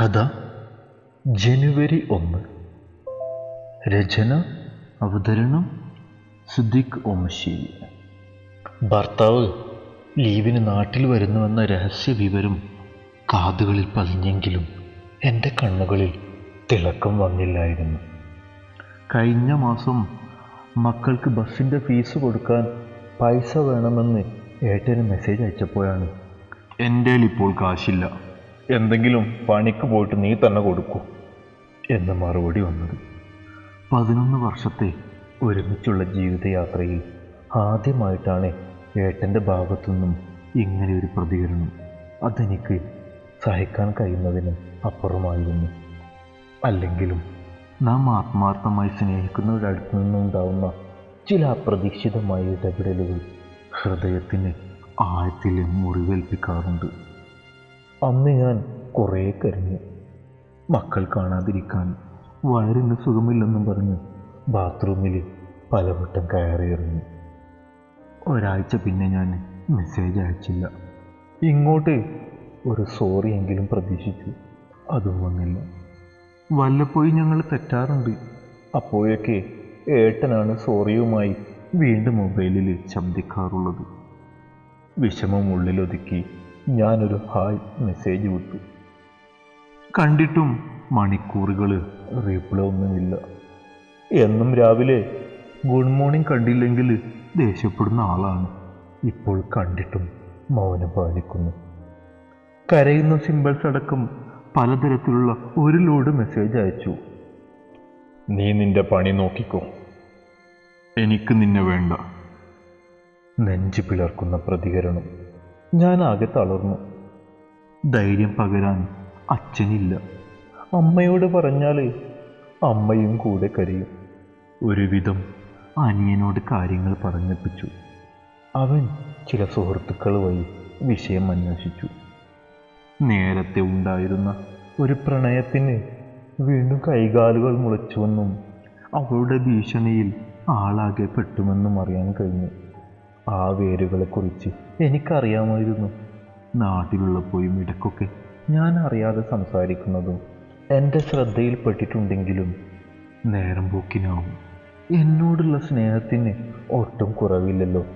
കഥ ജനുവരി ഒന്ന്. രചന അവതരണം സിദ്ദിഖ് ഓമശ്ശേരി. ഭർത്താവ് ലീവിന് നാട്ടിൽ വരുന്നുവെന്ന രഹസ്യ വിവരം കാതുകളിൽ പതിഞ്ഞെങ്കിലും എന്റെ കണ്ണുകളിൽ തിളക്കം വന്നില്ലായിരുന്നു. കഴിഞ്ഞ മാസം മക്കൾക്ക് ബസ്സിന്റെ ഫീസ് കൊടുക്കാൻ പൈസ വേണമെന്ന് ഏട്ടന് മെസ്സേജ് അയച്ചപ്പോഴാണ് എന്റെ ഇപ്പോൾ കാശില്ല. എന്തെങ്കിലും പണിക്ക് പോയിട്ട് നീ തന്നെ കൊടുക്കൂ എന്ന് മറുപടി വന്നത്. പതിനൊന്ന് വർഷത്തെ ഒരുമിച്ചുള്ള ജീവിതയാത്രയിൽ ആദ്യമായിട്ടാണ് ഏട്ടന്റെ ഭാഗത്തുനിന്നും ഇങ്ങനെ ഒരു പ്രതികരണം അതെനിക്ക് സഹിക്കാൻ കഴിയുന്നതിന് അപ്പുറമായിരുന്നു. അല്ലെങ്കിലും നാം ആത്മാർത്ഥമായി സ്നേഹിക്കുന്നവരുടെ അടുത്ത് നിന്നുണ്ടാവുന്ന ചില അപ്രതീക്ഷിതമായ ഇടപെടലുകൾ ഹൃദയത്തിന് ആഴത്തിൽ മുറിവേൽപ്പിക്കാറുണ്ട്. അന്ന് ഞാൻ കുറേ കരഞ്ഞു. മക്കൾ കാണാതിരിക്കാൻ വയറിന് സുഖമില്ലെന്നും പറഞ്ഞ് ബാത്റൂമിൽ പലവട്ടം കയറിയിറങ്ങി. ഒരാഴ്ച പിന്നെ ഞാൻ മെസ്സേജ് അയച്ചില്ല. ഇങ്ങോട്ട് ഒരു സോറി എങ്കിലും പ്രതീക്ഷിച്ചു. അതും വന്നില്ല. വല്ലപ്പോയി ഞങ്ങൾ തെറ്റാറുണ്ട്. അപ്പോഴൊക്കെ ഏട്ടനാണ് സോറിയുമായി വീണ്ടും മൊബൈലിൽ ശബ്ദിക്കാറുള്ളത് വിഷമം ഉള്ളിലൊതുക്കി ഞാനൊരു ഹായ് മെസ്സേജ് വിട്ടു. കണ്ടിട്ടും മണിക്കൂറുകൾ റീപ്ലൈ ഒന്നുമില്ല. എന്നും രാവിലെ ഗുഡ് മോർണിംഗ് കണ്ടില്ലെങ്കിൽ ദേഷ്യപ്പെടുന്ന ആളാണ്. ഇപ്പോൾ കണ്ടിട്ടും മൗനം പാലിക്കുന്നു. കരയുന്ന സിമ്പിൾസ് അടക്കം പലതരത്തിലുള്ള ഒരു ലോഡ് മെസ്സേജ് അയച്ചു. നീ നിന്റെ പണി നോക്കിക്കോ. എനിക്ക് നിന്നെ വേണ്ട. നെഞ്ചു പിളർക്കുന്ന പ്രതികരണം. ഞാൻ ആകെ തളർന്നു. ധൈര്യം പകരാൻ അച്ഛനില്ല. അമ്മയോട് പറഞ്ഞാൽ അമ്മയും കൂടെ കരയും. ഒരുവിധം അനിയനോട് കാര്യങ്ങൾ പറഞ്ഞിപ്പിച്ചു. അവൻ ചില സുഹൃത്തുക്കൾ വഴി വിഷയം അന്വേഷിച്ചു. നേരത്തെ ഉണ്ടായിരുന്ന ഒരു പ്രണയത്തിന് വീണ്ടും കൈകാലുകൾ മുളച്ചുവെന്നും അവളുടെ ഭീഷണിയിൽ ആളാകെ പെട്ടുമെന്നും അറിയാൻ കഴിഞ്ഞു. ആ വേരുകളെക്കുറിച്ച് എനിക്കറിയാമായിരുന്നു. നാട്ടിലുള്ളപ്പോഴും ഇടയ്ക്കൊക്കെ ഞാൻ അറിയാതെ സംസാരിക്കുന്നതും എന്റെ ശ്രദ്ധയിൽപ്പെട്ടിട്ടുണ്ടെങ്കിലും നേരം പോക്കിനാവും. എന്നോടുള്ള സ്നേഹത്തിന് ഒട്ടും കുറവില്ലല്ലോ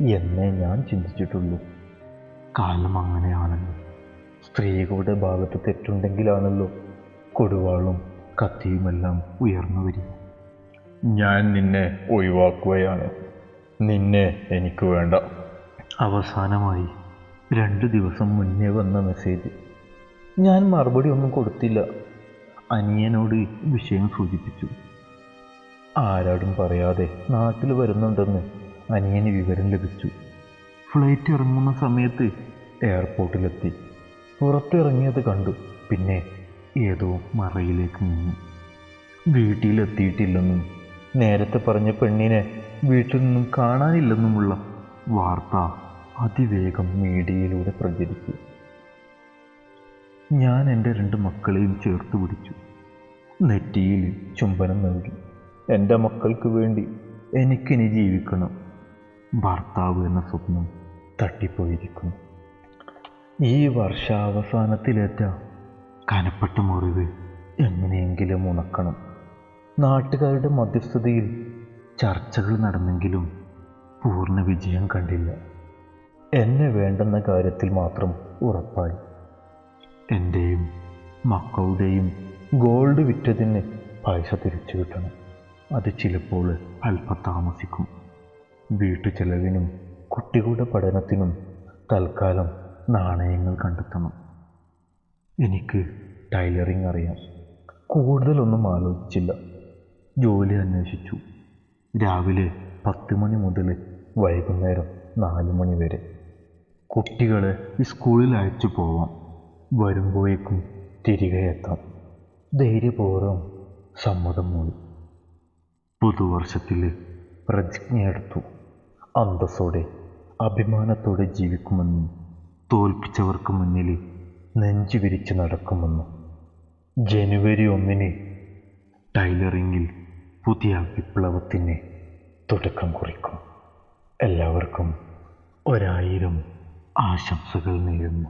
എന്നേ ഞാൻ ചിന്തിച്ചിട്ടുള്ളൂ. കാലം അങ്ങനെയാണല്ലോ. സ്ത്രീകളുടെ ഭാഗത്ത് തെറ്റുണ്ടെങ്കിലാണല്ലോ കൊടുവാളും കത്തിയുമെല്ലാം ഉയർന്നു വരിക. ഞാൻ നിന്നെ ഒഴിവാക്കുകയാണ്. നിന്നെ എനിക്ക് വേണ്ട. അവസാനമായി രണ്ട് ദിവസം മുന്നേ വന്ന മെസ്സേജ്. ഞാൻ മറുപടി ഒന്നും കൊടുത്തില്ല. അനിയനോട് വിഷയം സൂചിപ്പിച്ചു. ആരാടും പറയാതെ നാട്ടിൽ വരുന്നുണ്ടെന്ന് അനിയന് വിവരം ലഭിച്ചു. ഫ്ലൈറ്റ് ഇറങ്ങുന്ന സമയത്ത് എയർപോർട്ടിലെത്തി. പുറത്തിറങ്ങിയത് കണ്ടു. പിന്നെ ഏതോ മറയിലേക്ക് നിന്നു. വീട്ടിലെത്തിയിട്ടില്ലെന്നും നേരത്തെ പറഞ്ഞ പെണ്ണിനെ വീട്ടിൽ നിന്നും കാണാനില്ലെന്നുമുള്ള വാർത്ത അതിവേഗം മീഡിയയിലൂടെ പ്രചരിച്ചു. ഞാൻ എന്റെ രണ്ട് മക്കളെയും ചേർത്ത് പിടിച്ചു. നെറ്റിയിൽ ചുംബനം നൽകി. എന്റെ മക്കൾക്ക് വേണ്ടി എനിക്കിനി ജീവിക്കണം. ഭർത്താവ് എന്ന സ്വപ്നം തട്ടിപ്പോയിരിക്കുന്നു. ഈ വർഷാവസാനത്തിലേറ്റ കനപ്പെട്ട മുറിവ് എങ്ങനെയെങ്കിലും ഉണക്കണം. നാട്ടുകാരുടെ മധ്യസ്ഥതയിൽ ചർച്ചകൾ നടന്നെങ്കിലും പൂർണ വിജയം കണ്ടില്ല. എന്നെ വേണ്ടെന്ന കാര്യത്തിൽ മാത്രം ഉറപ്പായി. എന്റെയും മക്കളുടെയും ഗോൾഡ് വിറ്റതിന് പൈസ തിരിച്ചു കിട്ടണം. അത് ചിലപ്പോൾ അല്പതാമസിക്കും വീട്ടു ചെലവിനും കുട്ടികളുടെ പഠനത്തിനും തൽക്കാലം നാണയങ്ങൾ കണ്ടെത്തണം. എനിക്ക് ടൈലറിങ് അറിയാം. കൂടുതലൊന്നും ആലോചിച്ചില്ല. ജോലി അന്വേഷിച്ചു. രാവിലെ പത്ത് മണി മുതൽ വൈകുന്നേരം നാല് മണി വരെ. കുട്ടികളെ സ്കൂളിൽ അയച്ചു പോവാം. വരുമ്പോഴേക്കും തിരികെ എത്താം. ധൈര്യപൂർവം സമ്മതം മൂടി. പുതുവർഷത്തിൽ പ്രതിജ്ഞയെടുത്തു അന്തസ്സോടെ അഭിമാനത്തോടെ ജീവിക്കുമെന്നും തോൽപ്പിച്ചവർക്ക് മുന്നിൽ നെഞ്ചു വിരിച്ച് നടക്കുമെന്നും. ജനുവരി ഒന്നിന് ടൈലറിങ്ങിൽ പുതിയ വിപ്ലവത്തിന് തുടക്കം കുറിക്കും. എല്ലാവർക്കും ഒരായിരം ആശംസകൾ നേരുന്നു.